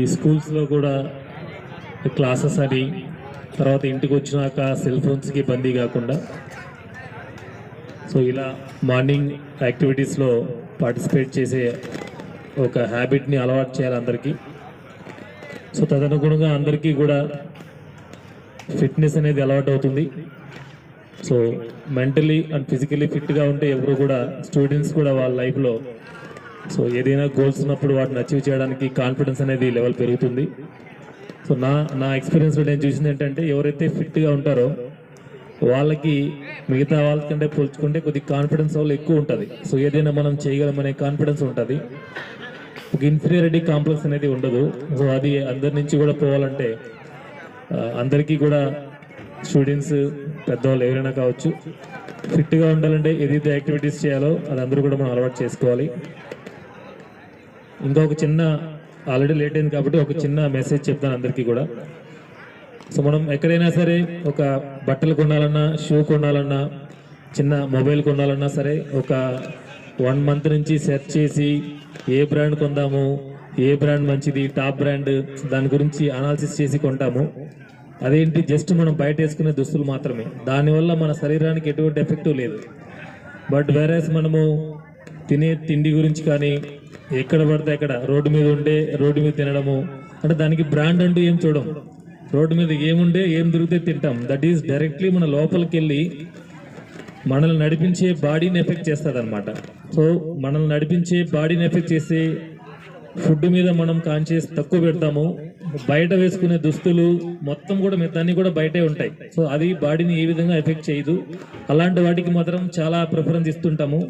ఈ స్కూల్స్లో కూడా క్లాసెస్ అని తర్వాత ఇంటికి వచ్చినాక సెల్ ఫోన్స్కి బందీ కాకుండా. సో ఇలా మార్నింగ్ యాక్టివిటీస్లో పార్టిసిపేట్ చేసే ఒక హ్యాబిట్ని అలవాటు చేయాలి అందరికీ. సో తదనుగుణంగా అందరికీ కూడా ఫిట్నెస్ అనేది అలవాటు అవుతుంది. సో మెంటలీ అండ్ ఫిజికలీ ఫిట్గా ఉంటే ఎవరు కూడా స్టూడెంట్స్ కూడా వాళ్ళ లైఫ్లో సో ఏదైనా గోల్స్ ఉన్నప్పుడు వాటిని అచీవ్ చేయడానికి కాన్ఫిడెన్స్ అనేది లెవెల్ పెరుగుతుంది. సో నా నా ఎక్స్పీరియన్స్లో నేను చూసింది ఏంటంటే ఎవరైతే ఫిట్గా ఉంటారో వాళ్ళకి మిగతా వాళ్ళకంటే పోల్చుకుంటే కొద్దిగా కాన్ఫిడెన్స్ వాళ్ళు ఎక్కువ ఉంటుంది. సో ఏదైనా మనం చేయగలమనే కాన్ఫిడెన్స్ ఉంటుంది. ఒక ఇన్ఫీరియారిటీ కాంప్లెక్స్ అనేది ఉండదు. సో అది అందరి నుంచి కూడా పోవాలంటే అందరికీ కూడా స్టూడెంట్స్ పెద్దవాళ్ళు ఎవరైనా కావచ్చు ఫిట్గా ఉండాలంటే ఏదైతే యాక్టివిటీస్ చేయాలో అది అందరూ కూడా మనం అలవాటు చేసుకోవాలి. ఇంకా ఒక చిన్న ఆల్రెడీ లేట్ అయింది కాబట్టి ఒక చిన్న మెసేజ్ చెప్తాను అందరికీ కూడా. సో మనం ఎక్కడైనా సరే ఒక బట్టలు కొనాలన్నా షూ కొనాలన్నా చిన్న మొబైల్ కొనాలన్నా సరే ఒక వన్ మంత్ నుంచి సెర్చ్ చేసి ఏ బ్రాండ్ కొందాము ఏ బ్రాండ్ మంచిది టాప్ బ్రాండ్ దాని గురించి అనాలిసిస్ చేసి కొంటాము. అదేంటి జస్ట్ మనం బయట వేసుకునే దుస్తులు మాత్రమే. దానివల్ల మన శరీరానికి ఎటువంటి ఎఫెక్టివ్ లేదు. బట్ వేరేస్ మనము తినే తిండి గురించి కానీ ఎక్కడ పడితే అక్కడ రోడ్డు మీద ఉండే రోడ్డు మీద తినడము. అంటే దానికి బ్రాండ్ అంటూ ఏం చూడం. రోడ్డు మీద ఏముండే ఏం దొరికితే తింటాం. దట్ ఈస్ డైరెక్ట్లీ మన లోపలికి వెళ్ళి మనల్ని నడిపించే బాడీని ఎఫెక్ట్ చేస్తుంది అనమాట సో మనల్ని నడిపించే బాడీని ఎఫెక్ట్ చేసే ఫుడ్ మీద మనం కాన్షియస్ తక్కువ పెడతాము. బయట వేసుకునే దుస్తులు మొత్తం కూడా మిగతాన్ని కూడా బయటే ఉంటాయి. సో అది బాడీని ఏ విధంగా ఎఫెక్ట్ చేయదు. అలాంటి వాటికి మాత్రం చాలా ప్రిఫరెన్స్ ఇస్తుంటాము.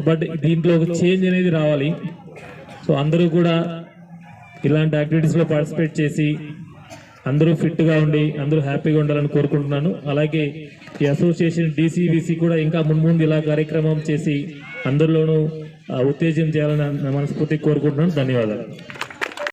బట్ దీంట్లో ఒక చేంజ్ అనేది రావాలి. సో అందరూ కూడా ఇలాంటి యాక్టివిటీస్లో పార్టిసిపేట్ చేసి అందరూ ఫిట్గా ఉండి అందరూ హ్యాపీగా ఉండాలని కోరుకుంటున్నాను. అలాగే ఈ అసోసియేషన్ డీసీబీసీ కూడా ఇంకా మున్ముందు ఇలా కార్యక్రమం చేసి అందరిలోనూ ఆ, ఉత్తేజం చేయాలని మనస్ఫూర్తి కోరుకుంటున్నాను. ధన్యవాదాలు.